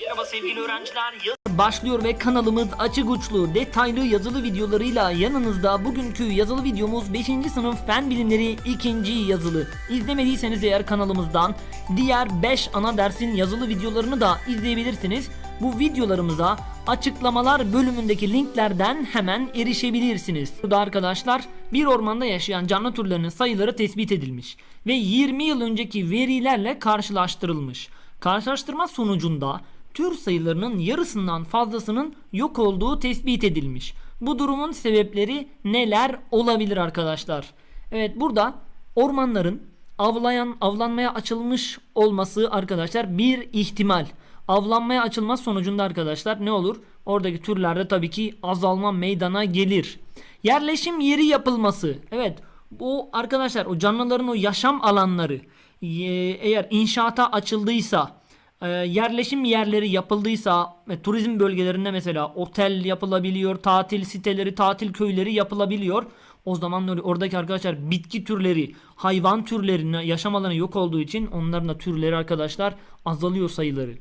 Merhaba sevgili öğrenciler. Başlıyor ve kanalımız açık uçlu detaylı yazılı videolarıyla yanınızda bugünkü yazılı videomuz 5. sınıf fen bilimleri 2. yazılı. İzlemediyseniz eğer kanalımızdan diğer 5 ana dersin yazılı videolarını da izleyebilirsiniz. Bu videolarımıza açıklamalar bölümündeki linklerden hemen erişebilirsiniz. Burada arkadaşlar bir ormanda yaşayan canlı türlerinin sayıları tespit edilmiş ve 20 yıl önceki verilerle karşılaştırılmış. Karşılaştırma sonucunda tür sayılarının yarısından fazlasının yok olduğu tespit edilmiş. Bu durumun sebepleri neler olabilir arkadaşlar? Evet burada ormanların avlayan avlanmaya açılmış olması arkadaşlar bir ihtimal. Avlanmaya açılma sonucunda arkadaşlar ne olur? Oradaki türlerde tabii ki azalma meydana gelir. Yerleşim yeri yapılması. Evet bu arkadaşlar o canlıların o yaşam alanları eğer inşaata açıldıysa e, yerleşim yerleri yapıldıysa ve turizm bölgelerinde mesela otel yapılabiliyor, tatil siteleri, tatil köyleri yapılabiliyor. O zaman oradaki arkadaşlar bitki türleri, hayvan türlerinin yaşam alanı yok olduğu için onların da türleri arkadaşlar azalıyor sayıları.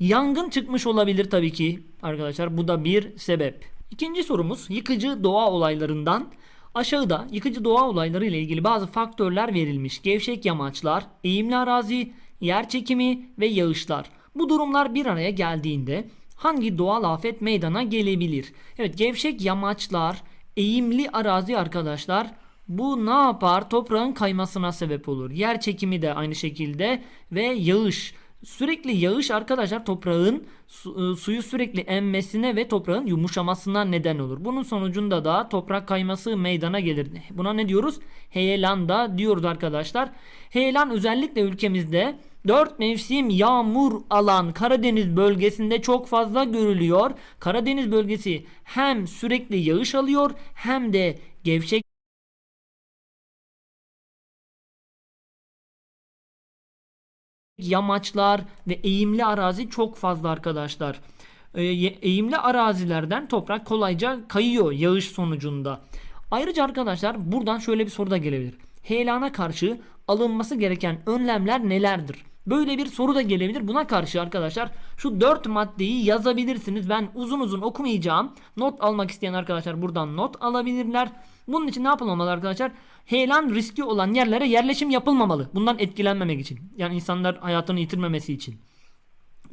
Yangın çıkmış olabilir tabii ki arkadaşlar bu da bir sebep. İkinci sorumuz yıkıcı doğa olaylarından Aşağıda yıkıcı doğa olayları ile ilgili bazı faktörler verilmiş. Gevşek yamaçlar, eğimli arazi, yer çekimi ve yağışlar. Bu durumlar bir araya geldiğinde hangi doğal afet meydana gelebilir? Evet gevşek yamaçlar, eğimli arazi arkadaşlar bu ne yapar? Toprağın kaymasına sebep olur. Yer çekimi de aynı şekilde ve yağış. Sürekli yağış arkadaşlar toprağın e, suyu sürekli emmesine ve toprağın yumuşamasına neden olur. Bunun sonucunda da toprak kayması meydana gelir. Buna ne diyoruz? Heyelan da diyoruz arkadaşlar. Heyelan özellikle ülkemizde 4 mevsim yağmur alan Karadeniz bölgesinde çok fazla görülüyor. Karadeniz bölgesi hem sürekli yağış alıyor hem de gevşek yamaçlar ve eğimli arazi çok fazla arkadaşlar. Ee, eğimli arazilerden toprak kolayca kayıyor yağış sonucunda. Ayrıca arkadaşlar buradan şöyle bir soru da gelebilir. Heyelana karşı alınması gereken önlemler nelerdir? Böyle bir soru da gelebilir. Buna karşı arkadaşlar şu 4 maddeyi yazabilirsiniz. Ben uzun uzun okumayacağım. Not almak isteyen arkadaşlar buradan not alabilirler. Bunun için ne yapılmamalı arkadaşlar? Heyelan riski olan yerlere yerleşim yapılmamalı. Bundan etkilenmemek için. Yani insanlar hayatını yitirmemesi için.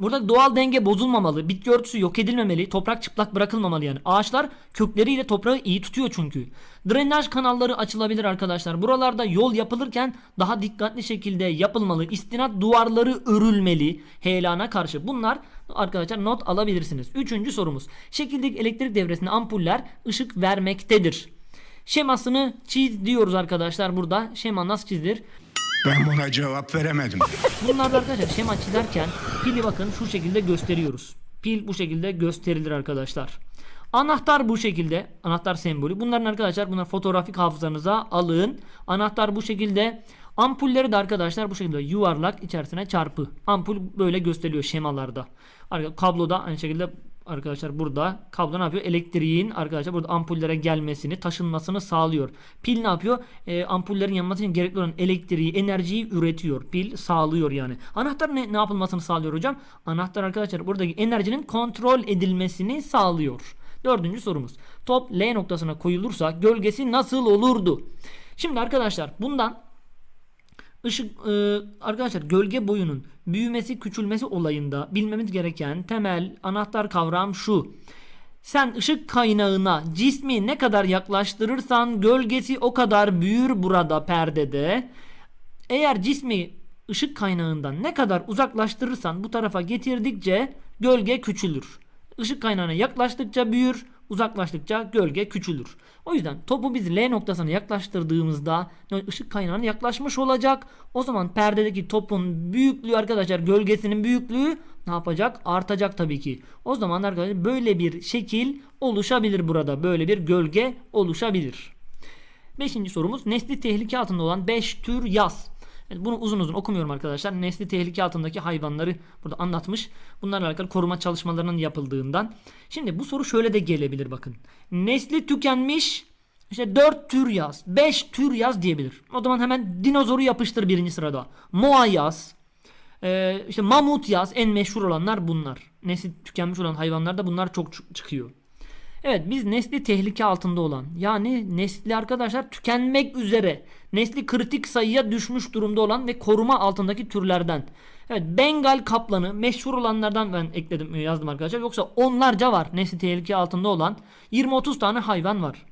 Burada doğal denge bozulmamalı, bitki örtüsü yok edilmemeli, toprak çıplak bırakılmamalı yani. Ağaçlar kökleriyle toprağı iyi tutuyor çünkü. Drenaj kanalları açılabilir arkadaşlar. Buralarda yol yapılırken daha dikkatli şekilde yapılmalı. İstinat duvarları örülmeli heyelana karşı. Bunlar arkadaşlar not alabilirsiniz. Üçüncü sorumuz. Şekildeki elektrik devresinde ampuller ışık vermektedir. Şemasını çiz diyoruz arkadaşlar burada. Şema nasıl çizilir? Ben buna cevap veremedim. Bunlarda arkadaşlar şema çizerken pili bakın şu şekilde gösteriyoruz. Pil bu şekilde gösterilir arkadaşlar. Anahtar bu şekilde. Anahtar sembolü. Bunların arkadaşlar bunlar fotoğrafik hafızanıza alın. Anahtar bu şekilde. Ampulleri de arkadaşlar bu şekilde yuvarlak içerisine çarpı. Ampul böyle gösteriliyor şemalarda. Kabloda aynı şekilde arkadaşlar burada kablo ne yapıyor? Elektriğin arkadaşlar burada ampullere gelmesini, taşınmasını sağlıyor. Pil ne yapıyor? Ee, ampullerin yanması için gerekli olan elektriği, enerjiyi üretiyor. Pil sağlıyor yani. Anahtar ne, ne yapılmasını sağlıyor hocam? Anahtar arkadaşlar buradaki enerjinin kontrol edilmesini sağlıyor. Dördüncü sorumuz. Top L noktasına koyulursa gölgesi nasıl olurdu? Şimdi arkadaşlar bundan Işık e, arkadaşlar gölge boyunun büyümesi küçülmesi olayında bilmemiz gereken temel anahtar kavram şu. Sen ışık kaynağına cismi ne kadar yaklaştırırsan gölgesi o kadar büyür burada perdede. Eğer cismi ışık kaynağından ne kadar uzaklaştırırsan bu tarafa getirdikçe gölge küçülür. Işık kaynağına yaklaştıkça büyür, uzaklaştıkça gölge küçülür. O yüzden topu biz L noktasına yaklaştırdığımızda ışık kaynağına yaklaşmış olacak. O zaman perdedeki topun büyüklüğü arkadaşlar gölgesinin büyüklüğü ne yapacak? Artacak tabii ki. O zaman arkadaşlar böyle bir şekil oluşabilir burada. Böyle bir gölge oluşabilir. Beşinci sorumuz nesli tehlike altında olan 5 tür yaz. Yani bunu uzun uzun okumuyorum arkadaşlar. Nesli tehlike altındaki hayvanları burada anlatmış. Bunlarla alakalı koruma çalışmalarının yapıldığından. Şimdi bu soru şöyle de gelebilir bakın. Nesli tükenmiş işte 4 tür yaz, 5 tür yaz diyebilir. O zaman hemen dinozoru yapıştır birinci sırada. Moa yaz. Ee, işte mamut yaz en meşhur olanlar bunlar. Nesli tükenmiş olan hayvanlarda bunlar çok çı- çıkıyor. Evet biz nesli tehlike altında olan yani nesli arkadaşlar tükenmek üzere nesli kritik sayıya düşmüş durumda olan ve koruma altındaki türlerden. Evet Bengal kaplanı meşhur olanlardan ben ekledim yazdım arkadaşlar yoksa onlarca var nesli tehlike altında olan 20-30 tane hayvan var.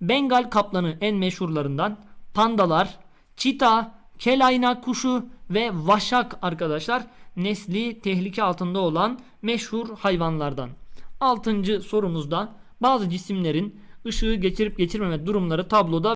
Bengal kaplanı en meşhurlarından pandalar, çita, kelayna kuşu ve vaşak arkadaşlar nesli tehlike altında olan meşhur hayvanlardan. Altıncı sorumuzda bazı cisimlerin ışığı geçirip geçirmeme durumları tabloda